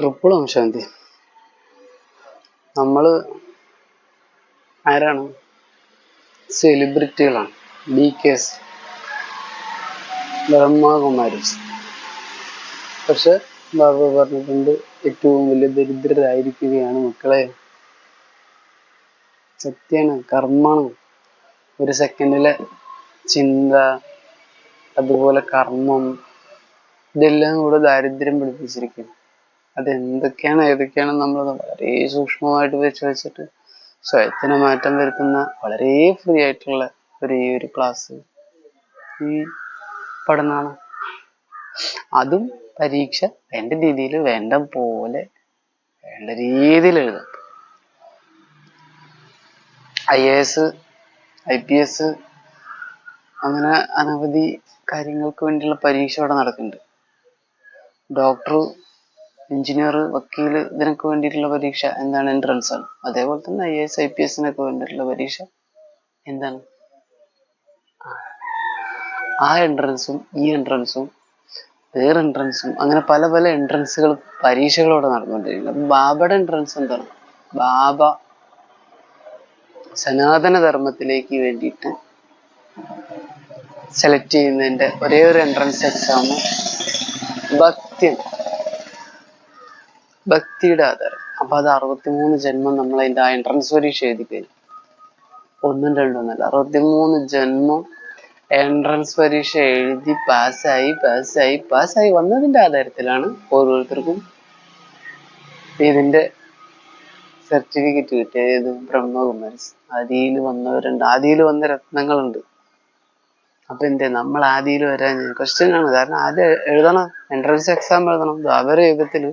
Triple Om Shanti. നമ്മൾ ആരാണ്? സെലിബ്രിറ്റികളാണ് B S Brahma Kumaris പക്ഷെ ബാബ പറഞ്ഞിട്ടുണ്ട് ഏറ്റവും വലിയ ദരിദ്രരായിരിക്കുകയാണ് മക്കളെ. സത്യാണ് കർമ്മമാണ്. ഒരു സെക്കൻഡിലെ ചിന്ത അതുപോലെ കർമ്മം ഇതെല്ലാം കൂടെ ദാരിദ്ര്യം പിടിപ്പിച്ചിരിക്കുന്നു. അത് എന്തൊക്കെയാണ് ഏതൊക്കെയാണ് നമ്മൾ വളരെ സൂക്ഷ്മമായിട്ട് വെച്ച് വെച്ചിട്ട് സ്വയത്തിന് മാറ്റം വരുത്തുന്ന വളരെ ഫ്രീ ആയിട്ടുള്ള ഒരു ഈ ഒരു ക്ലാസ് ഈ പഠനമാണ് അതും പരീക്ഷ വേണ്ട രീതിയിൽ വേണ്ട പോലെ വേണ്ട രീതിയിൽ എഴുതാം. I A S I P S അങ്ങനെ അനവധി കാര്യങ്ങൾക്ക് വേണ്ടിയുള്ള പരീക്ഷ ഇവിടെ നടക്കുന്നുണ്ട്. ഡോക്ടർ എഞ്ചിനീയർ വക്കീൽ ഇതിനൊക്കെ വേണ്ടിയിട്ടുള്ള പരീക്ഷ എന്താണ് എൻട്രൻസ് ആണ്. അതേപോലെ തന്നെ ഐ എസ് ഐ പി എസിനൊക്കെ വേണ്ടിയിട്ടുള്ള പരീക്ഷ എന്താണ്? ആ എൻട്രൻസും ഈ എൻട്രൻസും വേറെ എൻട്രൻസും അങ്ങനെ പല പല എൻട്രൻസുകൾ പരീക്ഷകളോടെ നടന്നുകൊണ്ടിരിക്കുന്നത് ബാബയുടെ എൻട്രൻസ് എന്താണ്? ബാബ സനാതന ധർമ്മത്തിലേക്ക് വേണ്ടിയിട്ട് സെലക്ട് ചെയ്യുന്നതിന്റെ ഒരേ ഒരു എൻട്രൻസ് എക്സാം ഭക്തി ഭക്തിയുടെ ആധാരം. അപ്പൊ അത് അറുപത്തിമൂന്ന് ജന്മം നമ്മൾ അതിന്റെ ആ എൻട്രൻസ് പരീക്ഷ എഴുതി കഴിഞ്ഞു ഒന്നും രണ്ടും ഒന്നല്ല അറുപത്തിമൂന്ന് ജന്മം എൻട്രൻസ് പരീക്ഷ എഴുതി പാസ്സായി പാസ്സായി പാസ്സായി വന്നതിന്റെ ആധാരത്തിലാണ് ഓരോരുത്തർക്കും ഇതിന്റെ സർട്ടിഫിക്കറ്റ് കിട്ടിയത് ബ്രഹ്മകുമാരീസ് ആദിയിൽ വന്നവരുണ്ട്. ആദിയിൽ വന്ന രത്നങ്ങളുണ്ട്. അപ്പൊ എന്തേ നമ്മൾ ആദിയിൽ വരാൻ ക്വസ്റ്റ്യൻ ആണ്. കാരണം ആദ്യം എഴുതണം എൻട്രൻസ് എക്സാം എഴുതണം. ദ്വാപര യുഗത്തിൽ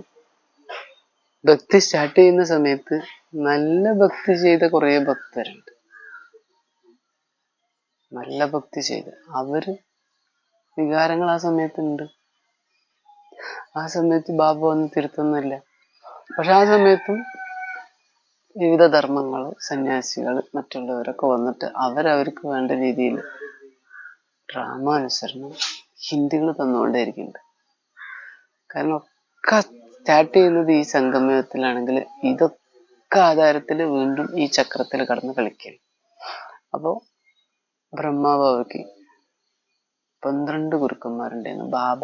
ഭക്തി സ്റ്റാർട്ട് ചെയ്യുന്ന സമയത്ത് നല്ല ഭക്തി ചെയ്ത കുറെ ഭക്തരുണ്ട്. നല്ല ഭക്തി ചെയ്ത്. അവർ വികാരങ്ങൾ ആ സമയത്തുണ്ട് ആ സമയത്ത് ബാബ വന്ന് തിരുത്തുന്നില്ല പക്ഷെ ആ സമയത്തും വിവിധ ധർമ്മങ്ങൾ സന്യാസികൾ മറ്റുള്ളവരൊക്കെ വന്നിട്ട് അവരവർക്ക് വേണ്ട രീതിയിൽ ഡ്രാമ അനുസരണം ഹിന്ദികൾ തന്നുകൊണ്ടേയിരിക്കുന്നുണ്ട്. കാരണം ഒക്കെ സ്റ്റാർട്ട് ചെയ്യുന്നത് ഈ സംഗമയത്തിലാണെങ്കിൽ ഇതൊക്കെ ആധാരത്തിൽ വീണ്ടും ഈ ചക്രത്തിൽ കടന്ന് കളിക്കും അപ്പോൾ ബ്രഹ്മബാബയ്ക്ക് പന്ത്രണ്ട് ഗുരുക്കന്മാരുണ്ടായിരുന്നു. ബാബ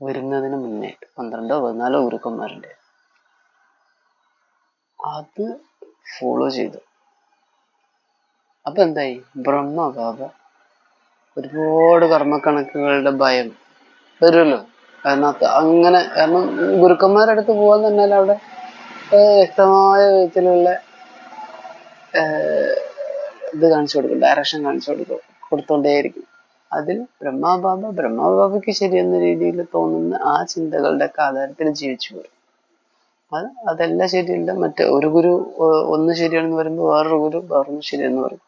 വരുന്നതിന് മുന്നേ പന്ത്രണ്ടോ പതിനാലോ ഗുരുക്കന്മാരുണ്ട് അത് ഫോളോ ചെയ്തു. അപ്പൊ എന്തായി? ബ്രഹ്മ ബാബ ഒരുപാട് കർമ്മക്കണക്കുകളുടെ ഭയം വരുമല്ലോ? കാരണം അത് അങ്ങനെ കാരണം ഗുരുക്കന്മാരുടെ അടുത്ത് പോകാൻ തന്നെ അവിടെ വ്യക്തമായ വിധത്തിലുള്ള ഇത് കാണിച്ചു കൊടുക്കും ഡയറക്ഷൻ കാണിച്ചു കൊടുക്കും കൊടുത്തോണ്ടേയിരിക്കും. അതിൽ ബ്രഹ്മാബാബ ബ്രഹ്മബാബയ്ക്ക് ശരിയെന്ന രീതിയിൽ തോന്നുന്ന ആ ചിന്തകളുടെ ഒക്കെ ആധാരത്തിൽ ജീവിച്ചു പോരും അത് അതല്ല ശരിയല്ല. മറ്റേ ഒരു ഗുരു ഒന്ന് ശരിയാണെന്ന് പറയുമ്പോൾ വേറൊരു ഗുരു വേറൊന്ന് ശരിയെന്ന് പറയും.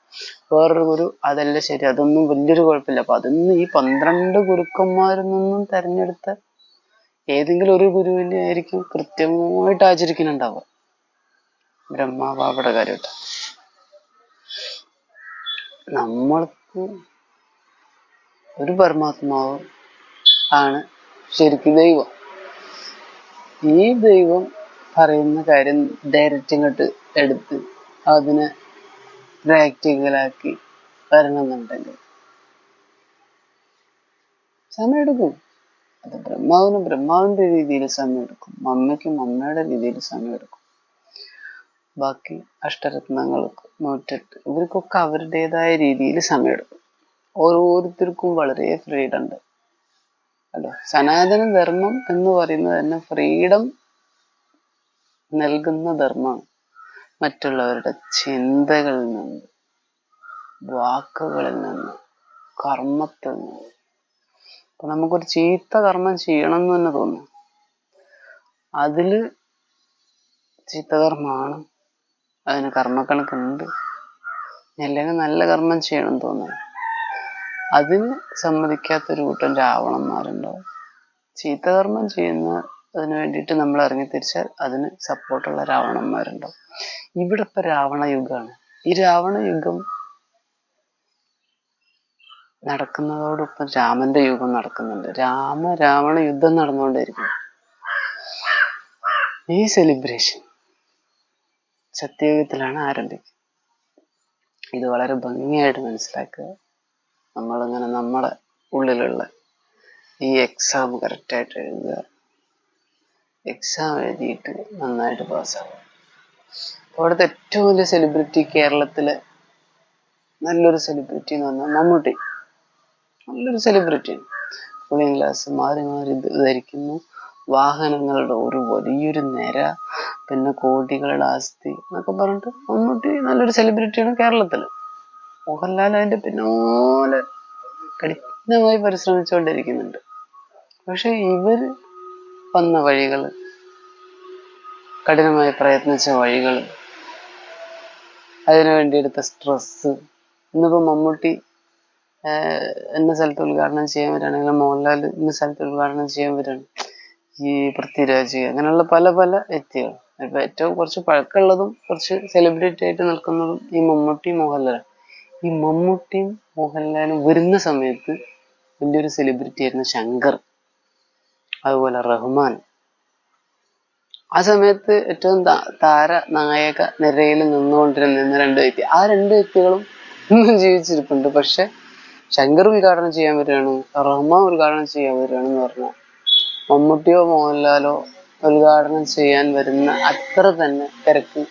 വേറൊരു ഗുരു അതല്ല ശരി അതൊന്നും വലിയൊരു കുഴപ്പമില്ല. അപ്പൊ അതൊന്നും ഈ പന്ത്രണ്ട് ഗുരുക്കന്മാരിൽ നിന്നും തെരഞ്ഞെടുത്ത ഏതെങ്കിലും ഒരു ഗുരുവിനെ ആയിരിക്കും കൃത്യമായിട്ട് ആചരിക്കുന്നുണ്ടാവുക. ബ്രഹ്മബാബയുടെ കാര്യമായിട്ട്. നമ്മൾക്ക് ഒരു പരമാത്മാവ് ആണ് ശരിക്കും ദൈവം. ഈ ദൈവം പറയുന്ന കാര്യം ഡയറക്റ്റ് ഇങ്ങോട്ട് എടുത്ത് അതിനെ പ്രാക്ടിക്കലാക്കി വരണമെന്നുണ്ടെങ്കിൽ. സമയമെടുക്കും അത് ബ്രഹ്മാവിന് ബ്രഹ്മാവിന്റെ രീതിയിൽ സമയമെടുക്കും മമ്മയ്ക്ക് മമ്മയുടെ രീതിയിൽ സമയമെടുക്കും ബാക്കി അഷ്ടരത്നങ്ങൾക്ക് നൂറ്റെട്ട് ഇവർക്കൊക്കെ അവരുടേതായ രീതിയിൽ സമയമെടുക്കും ഓരോരുത്തർക്കും വളരെ ഫ്രീഡം ഉണ്ട്. അല്ലോ? സനാതന ധർമ്മം എന്ന് പറയുന്നത് തന്നെ ഫ്രീഡം നൽകുന്ന ധർമ്മം മറ്റുള്ളവരുടെ ചിന്തകളിൽ നിന്ന് വാക്കുകളിൽ നിന്ന് കർമ്മത്തിൽ നിന്ന്. അപ്പൊ നമുക്കൊരു ചീത്ത കർമ്മം ചെയ്യണം എന്ന് തന്നെ തോന്നും. അതിൽ ചീത്ത കർമ്മമാണ്. അതിന് കർമ്മക്കണക്കുണ്ട് അല്ലെങ്കിൽ നല്ല കർമ്മം ചെയ്യണം തോന്നുന്നു. അതിന് സമ്മതിക്കാത്തൊരു കൂട്ടം രാവണന്മാരുണ്ടാവും. ചീത്ത കർമ്മം ചെയ്യുന്ന അതിന് വേണ്ടിയിട്ട് നമ്മൾ ഇറങ്ങി തിരിച്ചാൽ അതിന് സപ്പോർട്ടുള്ള രാവണന്മാരുണ്ടാവും. ഇവിടെ ഇപ്പൊ രാവണ യുഗമാണ് ഈ രാവണ യുഗം നടക്കുന്നതോടൊപ്പം രാമന്റെ യുഗം നടക്കുന്നുണ്ട്. രാമ രാവണ യുദ്ധം നടന്നുകൊണ്ടിരിക്കുന്നു ഈ സെലിബ്രേഷൻ സത്യയുഗത്തിലാണ് ആരംഭിക്കുന്നത് ഇത് വളരെ ഭംഗിയായിട്ട് മനസ്സിലാക്കുക. നമ്മളിങ്ങനെ നമ്മുടെ ഉള്ളിലുള്ള ഈ എക്സാം കറക്റ്റായിട്ട് എഴുതുക. എക്സാം എഴുതിയിട്ട് നന്നായിട്ട് പാസ്സാവും അവിടുത്തെ ഏറ്റവും വലിയ സെലിബ്രിറ്റി കേരളത്തിലെ നല്ലൊരു സെലിബ്രിറ്റി എന്ന് പറഞ്ഞാൽ മമ്മൂട്ടി. നല്ലൊരു സെലിബ്രിറ്റിയാണ് കൂളിംഗ് ഗ്ലാസ് മാറി മാറി ധരിക്കുന്നു. വാഹനങ്ങളുടെ ഒരു വലിയൊരു നിര പിന്നെ കോടികളുടെ ആസ്തി എന്നൊക്കെ പറഞ്ഞിട്ട് മമ്മൂട്ടി നല്ലൊരു സെലിബ്രിറ്റിയാണ് കേരളത്തിൽ മോഹൻലാൽ അതിന്റെ പിന്നാലെ കഠിനമായി പരിശ്രമിച്ചുകൊണ്ടിരിക്കുന്നുണ്ട്. പക്ഷെ ഇവർ വന്ന വഴികൾ കഠിനമായി പ്രയത്നിച്ച വഴികൾ അതിനു വേണ്ടി എടുത്ത സ്ട്രെസ് ഇന്നിപ്പോ മമ്മൂട്ടി എന്ന സ്ഥലത്ത് ഉദ്ഘാടനം ചെയ്യാൻ വരികയാണെങ്കിൽ മോഹൻലാൽ ഇന്ന സ്ഥലത്ത് ഉദ്ഘാടനം ചെയ്യാൻ വരികയാണ്. ഈ പൃഥ്വിരാജ് അങ്ങനെയുള്ള പല പല വ്യക്തികൾ. ഇപ്പൊ ഏറ്റവും കുറച്ച് പഴക്കമുള്ളതും കുറച്ച് സെലിബ്രിറ്റി ആയിട്ട് നിൽക്കുന്നതും ഈ മമ്മൂട്ടി മോഹൻലാൽ ഈ മമ്മൂട്ടിയും മോഹൻലാലും വരുന്ന സമയത്ത് വലിയൊരു സെലിബ്രിറ്റി ആയിരുന്നു ശങ്കർ. അതുപോലെ റഹ്മാൻ. ആ സമയത്ത് ഏറ്റവും താര നായക നിരയിൽ നിന്നുകൊണ്ടിരുന്ന രണ്ട് വ്യക്തി. ആ രണ്ട് വ്യക്തികളും ഇന്നും ജീവിച്ചിരിപ്പുണ്ട്. പക്ഷെ ശങ്കർ ഉദ്ഘാടനം ചെയ്യാൻ വരികയാണ് റഹ്മാൻ ഉദ്ഘാടനം ചെയ്യാൻ വരികയാണ് എന്ന് പറഞ്ഞാൽ മമ്മൂട്ടിയോ മോഹൻലാലോ ഉദ്ഘാടനം ചെയ്യാൻ വരുന്ന അത്ര തന്നെ തിരക്ക്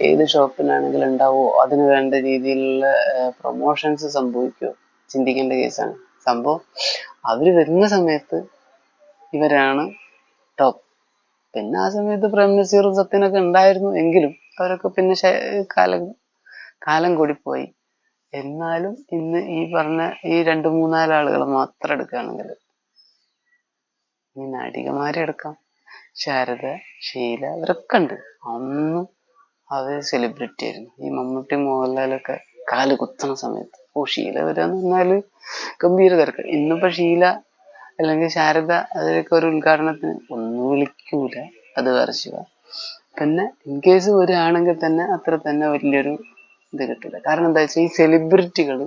ഏത് ഷോപ്പിനാണെങ്കിലും ഉണ്ടാവുമോ അതിന് വേണ്ട രീതിയിലുള്ള പ്രൊമോഷൻസ് സംഭവിക്കുമോ ചിന്തിക്കേണ്ട കേസാണ് സംഭവം അവർ വരുന്ന സമയത്ത് ഇവരാണ് ടോപ്പ് പിന്നെ ആ സമയത്ത് പ്രേം നസീറും സത്യനൊക്കെ ഉണ്ടായിരുന്നു എങ്കിലും അവരൊക്കെ പിന്നെ കാലം കാലം കൂടി പോയി എന്നാലും ഇന്ന് ഈ പറഞ്ഞ ഈ രണ്ട് മൂന്നാൽ ആളുകൾ മാത്രം എടുക്കുകയാണെങ്കിൽ ഈ നാടികമാരെ എടുക്കാം. ശാരദ ഷീല ഇവരൊക്കെ ഉണ്ട്. അന്നും അവർ സെലിബ്രിറ്റി ആയിരുന്നു. ഈ മമ്മൂട്ടി മോഹൻലാലൊക്കെ കാൽ കുത്തുന്ന സമയത്ത്. ഓ ഷീല വരാന്ന് പറഞ്ഞാൽ ഗംഭീര തിരക്ക്. ഇന്നിപ്പോ ഷീല അല്ലെങ്കിൽ ശാരദ അതിലൊക്കെ ഒരു ഉദ്ഘാടനത്തിന് ഒന്നും വിളിക്കൂല. അത് വേറെ ശിവ. പിന്നെ ഇൻ കേസ് വരികയാണെങ്കിൽ തന്നെ അത്ര തന്നെ വലിയൊരു ഇത് കിട്ടില്ല കാരണം എന്താ വെച്ചാൽ ഈ സെലിബ്രിറ്റികൾ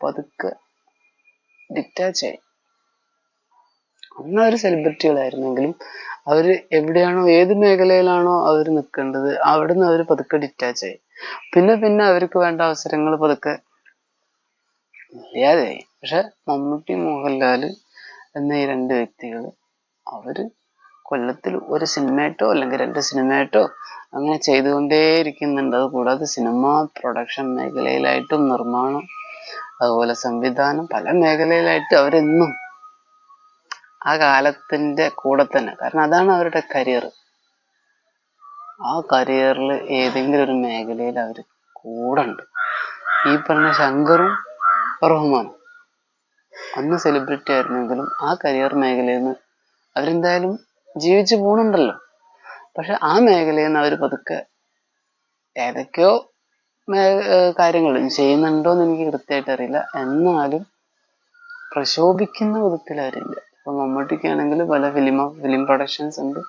പതുക്കെ ഡിറ്റാച്ച് ആയി. അന്ന് അവർ സെലിബ്രിറ്റികളായിരുന്നെങ്കിലും അവർ എവിടെയാണോ ഏത് മേഖലയിലാണോ അവർ നിൽക്കേണ്ടത് അവിടുന്ന് അവർ പതുക്കെ ഡിറ്റാച്ച് ആയി. പിന്നെ പിന്നെ അവർക്ക് വേണ്ട അവസരങ്ങൾ പതുക്കെ ഇല്ലാതെയായി പക്ഷെ മമ്മൂട്ടി മോഹൻലാൽ എന്ന ഈ രണ്ട് വ്യക്തികൾ അവർ കൊല്ലത്തിൽ ഒരു സിനിമയായിട്ടോ അല്ലെങ്കിൽ രണ്ട് സിനിമയായിട്ടോ അങ്ങനെ ചെയ്തുകൊണ്ടേയിരിക്കുന്നുണ്ട്. അതുകൂടാതെ സിനിമ പ്രൊഡക്ഷൻ മേഖലയിലായിട്ടും നിർമ്മാണം അതുപോലെ സംവിധാനം പല മേഖലയിലായിട്ട് അവരെന്നും ആ കാലത്തിന്റെ കൂടെ തന്നെ. കാരണം അതാണ് അവരുടെ കരിയർ. ആ കരിയറിൽ ഏതെങ്കിലും ഒരു മേഖലയിൽ അവർ കൂടെ ഉണ്ട്. ഈ പറഞ്ഞ ശങ്കറും റഹ്മാനും. അന്ന് സെലിബ്രിറ്റി ആയിരുന്നെങ്കിലും ആ കരിയർ മേഖലയിൽ നിന്ന് അവരെന്തായാലും ജീവിച്ചു പോണുണ്ടല്ലോ. പക്ഷെ ആ മേഖലയിൽ നിന്ന് അവർ പതുക്കെ ഏതൊക്കെയോ കാര്യങ്ങൾ ചെയ്യുന്നുണ്ടോ എന്ന് എനിക്ക് കൃത്യമായിട്ട് അറിയില്ല. എന്നാലും പ്രശോഭിക്കുന്ന വിധത്തിൽ അവരില്ല. ഇപ്പൊ മമ്മൂട്ടിക്കാണെങ്കിൽ പല ഫിലിം ഫിലിം പ്രൊഡക്ഷൻസ് ഉണ്ട്.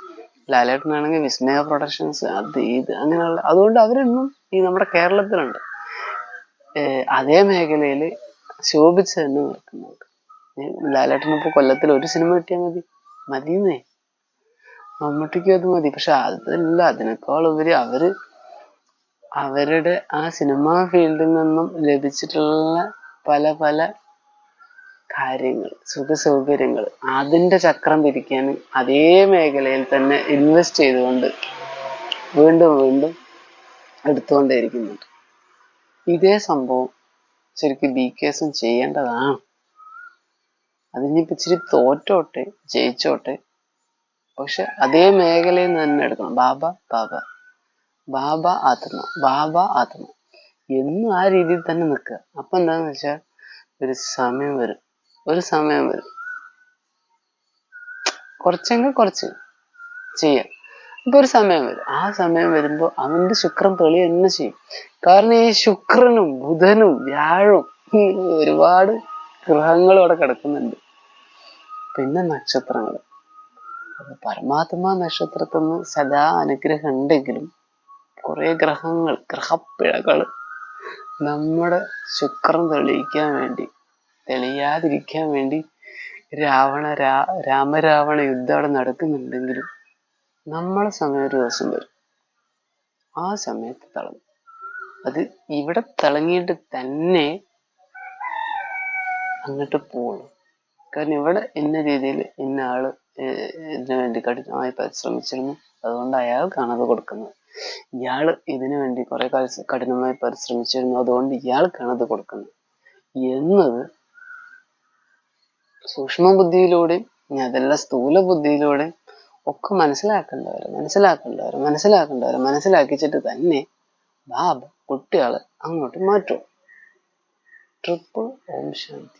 ലാലേട്ടനാണെങ്കിൽ വിസ്മയ പ്രൊഡക്ഷൻസ് അത് ഇത് അങ്ങനെയുള്ള അതുകൊണ്ട് അവരെന്നും ഈ നമ്മുടെ കേരളത്തിലുണ്ട്. അതേ മേഖലയിൽ ശോഭിച്ച് തന്നെ നിൽക്കുന്നുണ്ട് ലാലേട്ടനിപ്പോ കൊല്ലത്തിൽ ഒരു സിനിമ കിട്ടിയാൽ മതി. മതിയെന്നേ. മമ്മൂട്ടിക്കും അത് മതി. പക്ഷെ അതല്ല. അതിനേക്കാൾ ഉപരി അവർ അവരുടെ ആ സിനിമാ ഫീൽഡിൽ നിന്നും ലഭിച്ചിട്ടുള്ള പല പല കാര്യങ്ങൾ സുഖ സൗകര്യങ്ങൾ അതിന്റെ ചക്രം തിരിക്കാൻ അതേ മേഖലയിൽ തന്നെ ഇൻവെസ്റ്റ് ചെയ്തുകൊണ്ട് വീണ്ടും വീണ്ടും എടുത്തുകൊണ്ടേയിരിക്കുന്നുണ്ട്. ഇതേ സംഭവം ശരിക്കും ബി കേസും ചെയ്യേണ്ടതാണ്. അതിനിപ്പോ ഇച്ചിരി തോറ്റോട്ടെ ജയിച്ചോട്ടെ. പക്ഷെ അതേ മേഖലയിൽ നിന്ന് തന്നെ എടുക്കണം. ബാബ ബാബ. ബാബ ആത്മ ബാബ ആത്മ. എന്നും ആ രീതിയിൽ തന്നെ നിൽക്കുക. അപ്പൊ എന്താന്ന് വെച്ചാൽ ഒരു സമയം വരും. ഒരു സമയം വരും. കുറച്ചെങ്കിൽ കുറച്ച് ചെയ്യാം. അപ്പൊ ഒരു സമയം വരും. ആ സമയം വരുമ്പോൾ അവന്റെ ശുക്രൻ തെളി തന്നെ ചെയ്യും. കാരണം ഈ ശുക്രനും ബുധനും വ്യാഴവും ഒരുപാട് ഗ്രഹങ്ങളും അവിടെ കിടക്കുന്നുണ്ട്. പിന്നെ നക്ഷത്രങ്ങൾ അപ്പൊ പരമാത്മ നക്ഷത്രത്തിൽ നിന്ന് സദാ അനുഗ്രഹം ഉണ്ടെങ്കിലും കുറെ ഗ്രഹങ്ങൾ ഗ്രഹപ്പിഴകൾ നമ്മുടെ ശുക്രൻ തെളിയിക്കാൻ വേണ്ടി തെളിയാതിരിക്കാൻ വേണ്ടി രാവണ രാ രാമരാവണ യുദ്ധം അവിടെ നടക്കുന്നുണ്ടെങ്കിലും നമ്മളെ സമയം ഒരു ദിവസം വരും. ആ സമയത്ത് തിളങ്ങും. അത് ഇവിടെ തിളങ്ങിയിട്ട് തന്നെ അങ്ങോട്ട് പോകണം കാരണം ഇവിടെ ഇന്ന രീതിയിൽ ഇന്ന ആൾ ഇതിനു വേണ്ടി കഠിനമായി പരിശ്രമിച്ചിരുന്നു. അതുകൊണ്ട് അയാൾക്കാണ് അത് കൊടുക്കുന്നത്. ഇയാൾ ഇതിനു വേണ്ടി കുറെ കാലം കഠിനമായി പരിശ്രമിച്ചിരുന്നു. അതുകൊണ്ട് ഇയാൾക്കാണ് അത് കൊടുക്കുന്നത്. എന്നത് സൂക്ഷ്മ ബുദ്ധിയിലൂടെയും ഇനി അതല്ല സ്ഥൂല ബുദ്ധിയിലൂടെയും ഒക്കെ മനസ്സിലാക്കേണ്ടവര് മനസ്സിലാക്കേണ്ടവര് മനസ്സിലാക്കേണ്ടവര് മനസ്സിലാക്കിച്ചിട്ട് തന്നെ ബാബ് കുട്ടികളെ അങ്ങോട്ട് മാറ്റും. ട്രിപ്പിൾ ഓം ശാന്തി